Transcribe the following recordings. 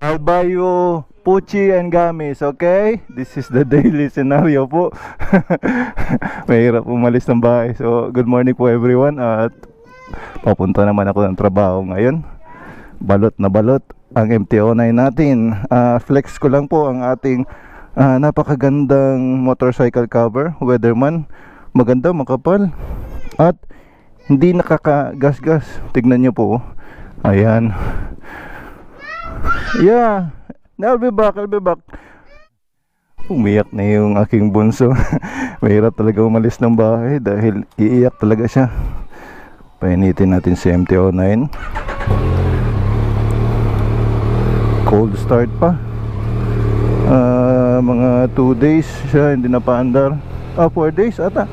I'll buy you Puchi and Gamis, okay? This is the daily scenario po. Mahirap umalis ng bahay. So, good morning po everyone. At papunta naman ako ng trabaho ngayon. Balot na balot ang MTO9 natin. Ah, flex ko lang po ang ating ah, napakagandang motorcycle cover. Weatherman. Maganda, makapal. At hindi nakakagasgas. Tignan nyo po. Ayan. Yeah. I'll be back, I'll be back. Umiyak na yung aking bunso. Mahirap talaga umalis ng bahay dahil iiyak talaga siya. Painitin natin si MTO9. Cold start pa. Ah, mga 2 days siya hindi na paandar. Ah, 4 days ata.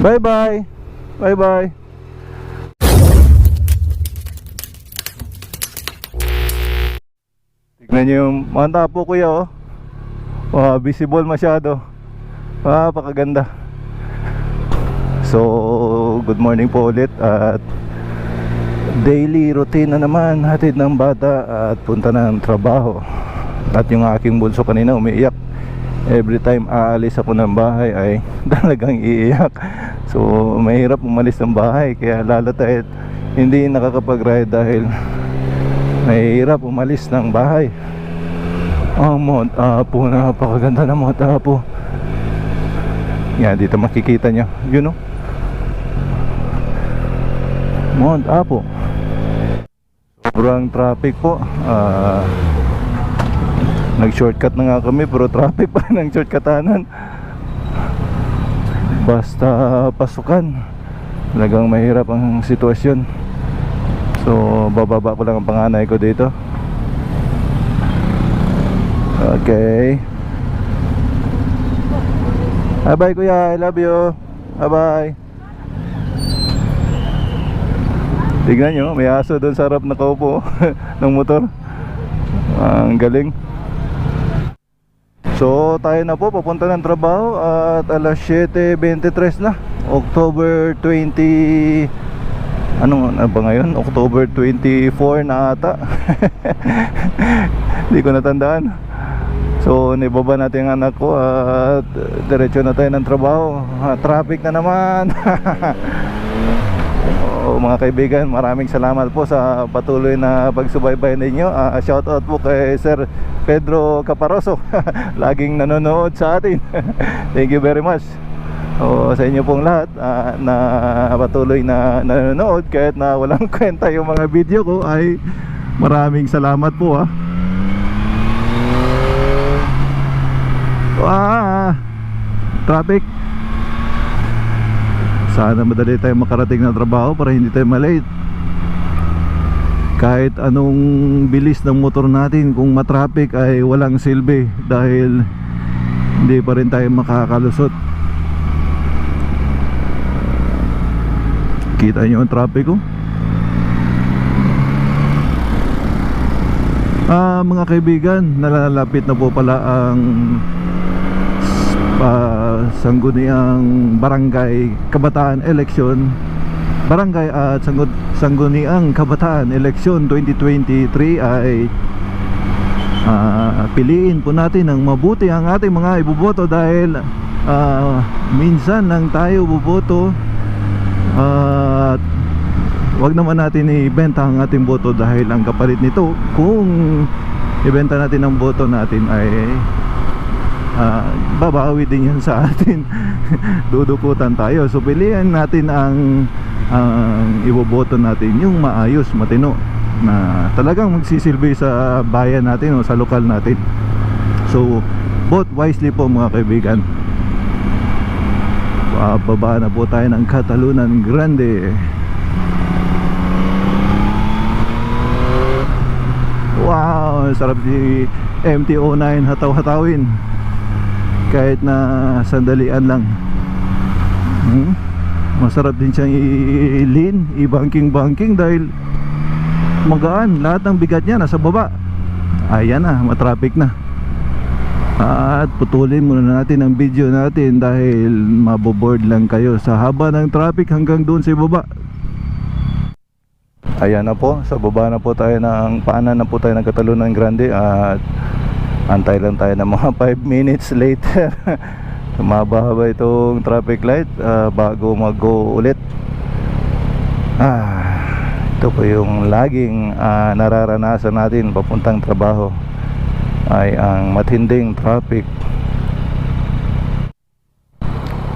Bye bye. Tignan nyo yung mga tapo kuya oh. Wow, visible masyado. Ah, pakaganda. So, good morning po ulit at daily routine na naman hatid ng bata at punta ng trabaho. At yung aking bunso kanina umiiyak. Every time aalis ako ng bahay ay talagang iiyak. So, mahirap umalis ng bahay kaya lalo tayo hindi nakakapag-ride dahil mahirap umalis ng bahay. Oh, Mount Apo, napakaganda ng Mount Apo. Yan, dito makikita nyo. Yun know? Mount Apo. Sobrang traffic po. Ah, Nag-shortcut na nga kami pero traffic pa ng shortcutanan. Basta pasukan. Talagang mahirap ang sitwasyon. So, bababa ko lang ang panganay ko dito. Okay. Bye bye kuya, I love you. Bye bye. Tignan nyo, may aso doon sa harap nakaupo ng motor. Ang galing. So tayo na po papunta ng trabaho at alas 7.23 na October 20 Ano ano ba ngayon? October 24 na ata Hindi ko natandaan So nibaba natin ang anak ko at diretso na tayo ng trabaho Ah, Traffic na naman Oh, mga kaibigan, maraming salamat po sa patuloy na pagsubaybay ninyo. Uh, shout out po kay Sir Pedro Caparoso. Laging nanonood sa atin. Thank you very much. O, sa inyo pong lahat ah, na patuloy na nanonood kahit na walang kwenta yung mga video ko ay maraming salamat po ah. Ah, traffic. Sana madali tayo makarating ng trabaho para hindi tayo malate Kahit anong bilis ng motor natin Kung matraffic ay walang silbi Dahil hindi pa rin tayo makakalusot Kita nyo ang traffic ko Ah, mga kaibigan, nalalapit na po pala ang uh, sangguniang barangay kabataan election barangay at sanggun sangguniang kabataan election 2023 ay ah, piliin po natin ng mabuti ang ating mga iboboto dahil ah, minsan lang tayo boboto at wag naman natin ibenta ang ating boto dahil ang kapalit nito kung ibenta natin ang boto natin ay uh, babawi din yan sa atin. Dudukutan tayo. So pilihan natin ang ang iboboto natin yung maayos matino na talagang magsisilbi sa bayan natin o sa lokal natin. So vote wisely po mga kaibigan Bababa na po tayo ng Catalunan Grande. Wow, sarap si MTO9 hataw-hatawin. Kahit na sandalian lang. Hmm? masarap din siyang i-lean i-banking-banking dahil magaan. Lahat ng bigat niya nasa baba. Ayan na matraffic na at putulin muna natin ang video natin dahil maboboard lang kayo sa haba ng traffic hanggang doon sa baba Ayan na po, sa baba na po tayo ng paanan na po tayo ng Katalunan Grande at antay lang tayo ng mga 5 minutes later. Humaba-haba itong traffic light ah, bago mag-go ulit. Ah, ito po yung laging ah, nararanasan natin papuntang trabaho ay ang matinding traffic.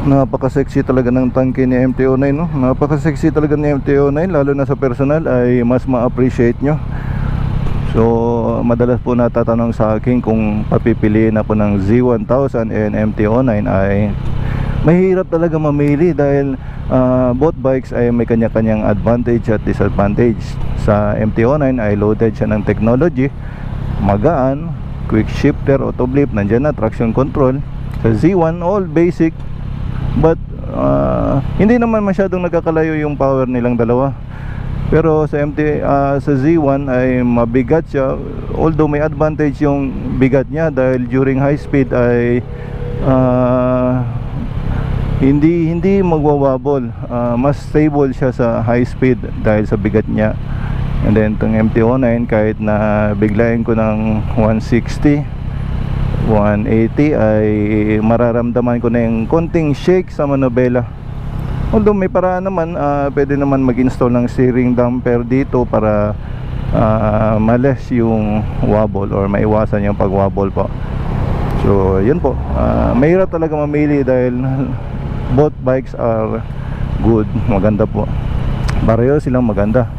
Napaka-sexy talaga ng tangke ni MTO9 no? Napaka-sexy talaga ni MTO9 lalo na sa personal ay mas ma-appreciate nyo. So, madalas po natatanong sa akin kung papipiliin ako ng Z1000 and MTO9 ay mahirap talaga mamili dahil ah, both bikes ay may kanya-kanyang advantage at disadvantage. Sa MTO9 ay loaded siya ng technology, magaan, quick shifter, auto blip, nandiyan na traction control. Sa Z1 all basic but ah, hindi naman masyadong nagkakalayo yung power nilang dalawa. Pero sa MT ah, sa Z1 ay mabigat siya although may advantage yung bigat niya dahil during high speed ay ah, hindi hindi magwawabol Ah, mas stable siya sa high speed dahil sa bigat niya and then itong MT-09 kahit na biglayin ko ng 160 180 ay mararamdaman ko na yung konting shake sa manobela although may paraan naman ah, pwede naman mag-install ng steering damper dito para ah, males yung wobble or maiwasan yung pag-wobble po. So yun po. Ah, mahirap talaga mamili dahil both bikes are good. Maganda po. Pareho silang maganda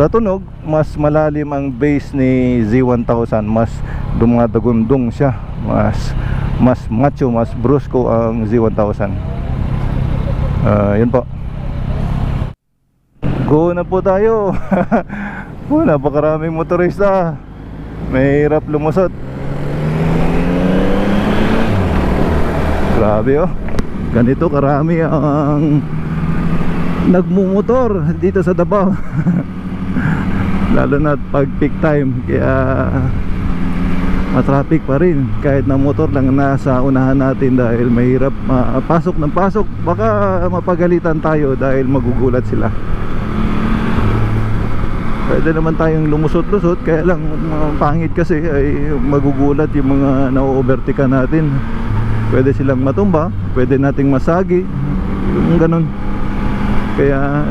sa tunog mas malalim ang base ni Z1000 mas dumadagundong siya. Mas mas macho mas brusco ang Z1000 Ah, yun po. Go na po tayo. Oh, napakaraming motorista. Mahirap lumusot. Grabe oh. Ganito karami ang nagmumotor dito sa Davao lalo na pag peak time kaya matraffic pa rin. Kahit na motor lang nasa unahan natin dahil mahirap ma- pasok ng pasok. Baka mapagalitan tayo dahil magugulat sila. Pwede naman tayong lumusot-lusot kaya lang pangit kasi ay magugulat yung mga na-overtake natin. Pwede silang matumba pwede nating masagi yung ganun. Kaya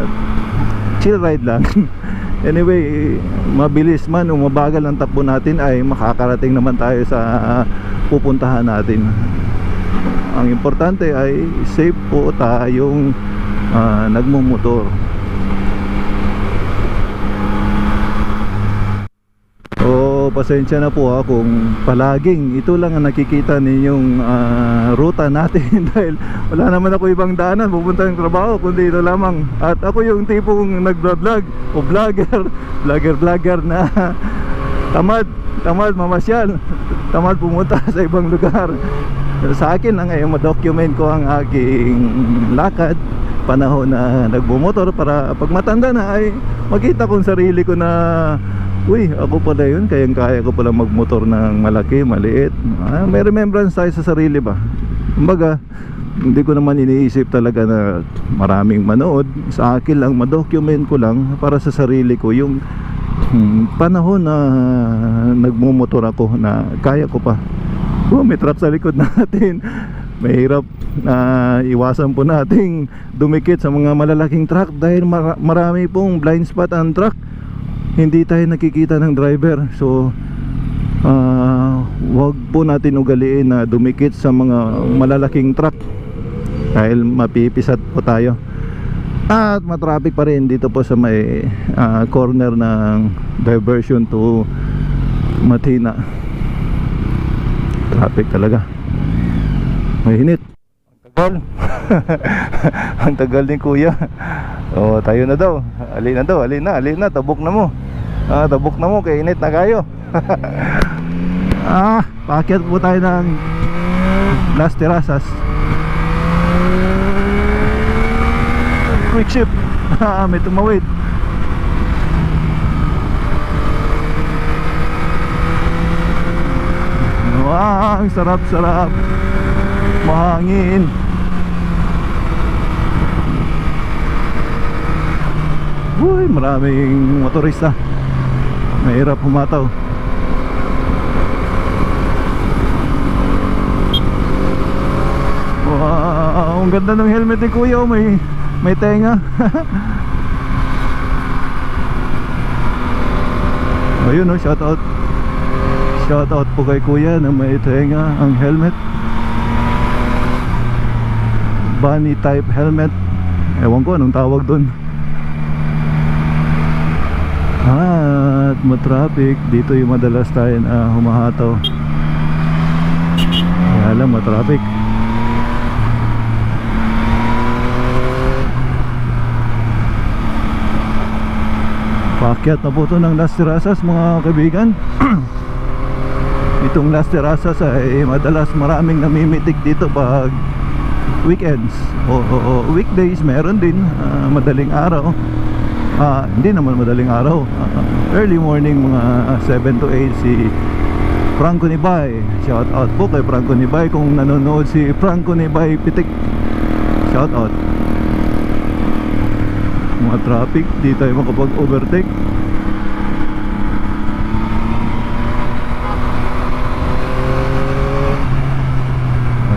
chill ride lang anyway mabilis man o mabagal ang takbo natin ay makakarating naman tayo sa pupuntahan natin. Ang importante ay safe po tayong ah, nagmumotor pasensya na po ha kung palaging ito lang ang nakikita ninyong ah, ruta natin. Dahil wala naman ako ibang daanan pupunta ng trabaho kundi ito lamang. At ako yung tipong nagbablog o vlogger vlogger vlogger na tamad tamad mamasyal tamad pumunta sa ibang lugar. Sa akin ang ngayon ma-document ko ang aking lakad panahon na nagbumotor para pag matanda na ay makita kong sarili ko na Uy, ako pala yun, kayang kaya ko pala magmotor ng malaki, maliit. Ah, May remembrance tayo sa sarili ba? Kumbaga, hindi ko naman iniisip talaga na maraming manood. Sa akin lang, madocument ko lang para sa sarili ko Yung hmm, panahon na nagmumotor ako na kaya ko pa. Oh, may trap sa likod natin. Mahirap na iwasan po nating dumikit sa mga malalaking truck Dahil mara- marami pong blind spot ang truck hindi tayo nakikita ng driver. So ah, wag po natin ugaliin na dumikit sa mga malalaking truck dahil mapipisat po tayo. At matraffic pa rin dito po sa may ah, corner ng diversion to Matina. Traffic talaga. Mahinit tagal. Ang tagal ni kuya. Oh tayo na daw. Alin na daw. Alin na. Alin na. Tabok na mo ah tabok na mo kay init na kayo. Ah paakyat po tayo ng Las Terrazas. Quick ship. May tumawid. Wow, ang sarap-sarap Mahangin. Uy, maraming motorista. Mahirap humataw. Wow, ang ganda ng helmet ni Kuya, oh, may may tenga. Ayun oh, shout out. Shout out po kay Kuya na may tenga ang helmet. Bunny type helmet. Ewan ko anong tawag doon. At matraffic dito yung madalas tayo na humahataw. Kaya lang matraffic. Paakyat na po ito ng Las Terrazas mga kaibigan Itong Las Terrazas ay madalas maraming namimitik dito pag weekends o, o, o weekdays meron din ah, madaling araw Ah, hindi naman madaling araw. Ah, early morning mga 7 to 8 si Franco Nibay. Shout out po kay Franco Nibay kung nanonood si Franco Nibay Pitik. Shout out. Mga traffic di tayo makapag overtake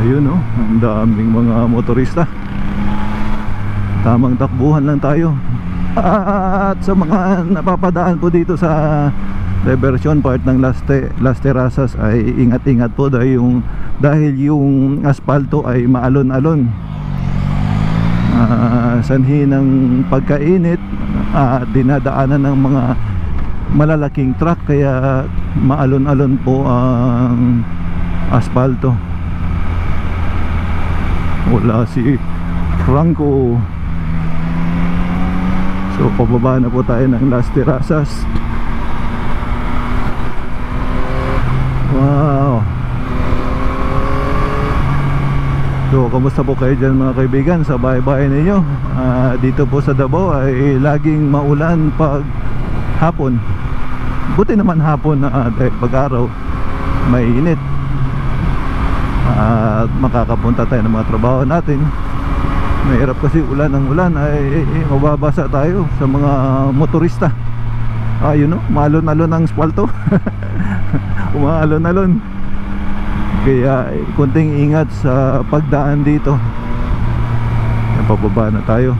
ayun oh ang daming mga motorista. Tamang takbuhan lang tayo at sa mga napapadaan po dito sa diversion part ng Las, Te, Las Terrazas ay ingat-ingat po dahil yung, dahil yung asfalto ay maalon-alon. Ah, sanhi ng pagkainit at dinadaanan ng mga malalaking truck kaya maalon-alon po ang asfalto. Wala si Franco pababa na po tayo ng Las Terrazas wow So, kamusta po kayo dyan mga kaibigan sa bahay-bahay ninyo? Ah, dito po sa Davao ay laging maulan pag hapon. Buti naman hapon na uh, dahil pag araw may init. At makakapunta tayo ng mga trabaho natin. Mahirap kasi ulan ng ulan ay mababasa tayo sa mga motorista. Ayun no, malon-alon ang spalto. Umalon-alon. Kaya eh, kunting ingat sa pagdaan dito Yan, na tayo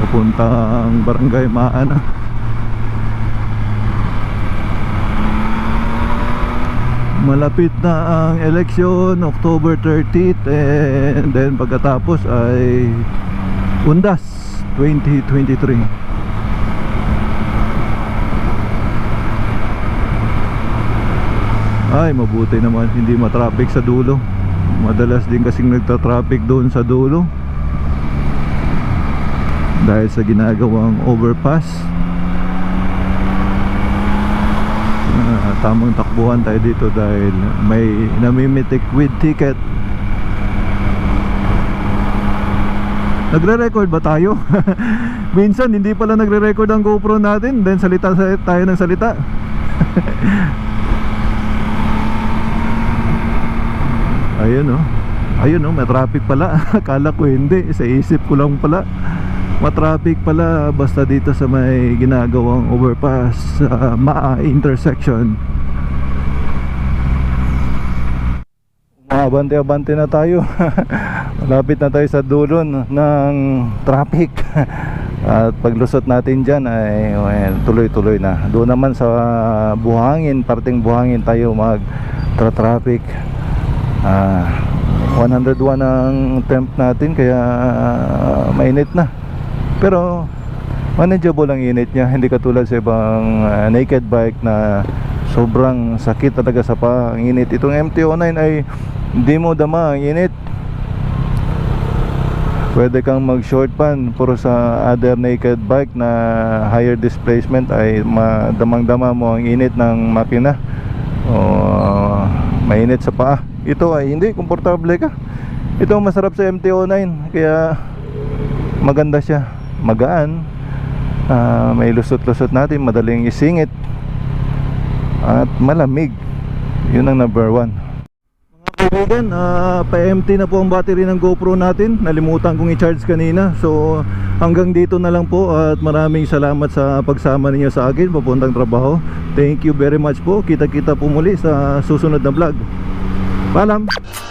Papuntang barangay Maana Malapit na ang eleksyon October 30th And then pagkatapos ay Undas 2023 Ay mabuti naman hindi matraffic sa dulo. Madalas din kasing nagta-traffic doon sa dulo. Dahil sa ginagawang overpass ah, Tamang takbuhan tayo dito dahil may namimitik with ticket Nagre-record ba tayo? Minsan hindi pala nagre-record ang GoPro natin Then salita sa- tayo ng salita Ayun oh. Ayun oh, may traffic pala. Akala ko hindi, sa isip ko lang pala. Matraffic pala basta dito sa may ginagawang overpass sa Maa intersection. Umabante-abante na tayo. Malapit na tayo sa dulo ng traffic. At paglusot natin dyan ay well, tuloy-tuloy na. Doon naman sa buhangin, parting buhangin tayo mag-traffic. Ah, 101 ang temp natin kaya ah, mainit na. Pero manageable ang init niya, hindi katulad sa ibang ah, naked bike na sobrang sakit talaga sa pa ang init. Itong MT-09 ay hindi mo dama ang init. Pwede kang mag short pan pero sa other naked bike na higher displacement ay madamang-dama mo ang init ng makina. O mainit sa paa. Ito ay hindi komportable ka. Ito masarap sa MT-09 kaya maganda siya, magaan. Ah, may lusot-lusot natin, madaling isingit. At malamig. 'Yun ang number one. Mga Kaibigan, ah, pa-empty na po ang battery ng GoPro natin. Nalimutan kong i-charge kanina. So, hanggang dito na lang po at maraming salamat sa pagsama ninyo sa akin papuntang trabaho. Thank you very much po. Kita-kita po muli sa susunod na vlog. Paalam!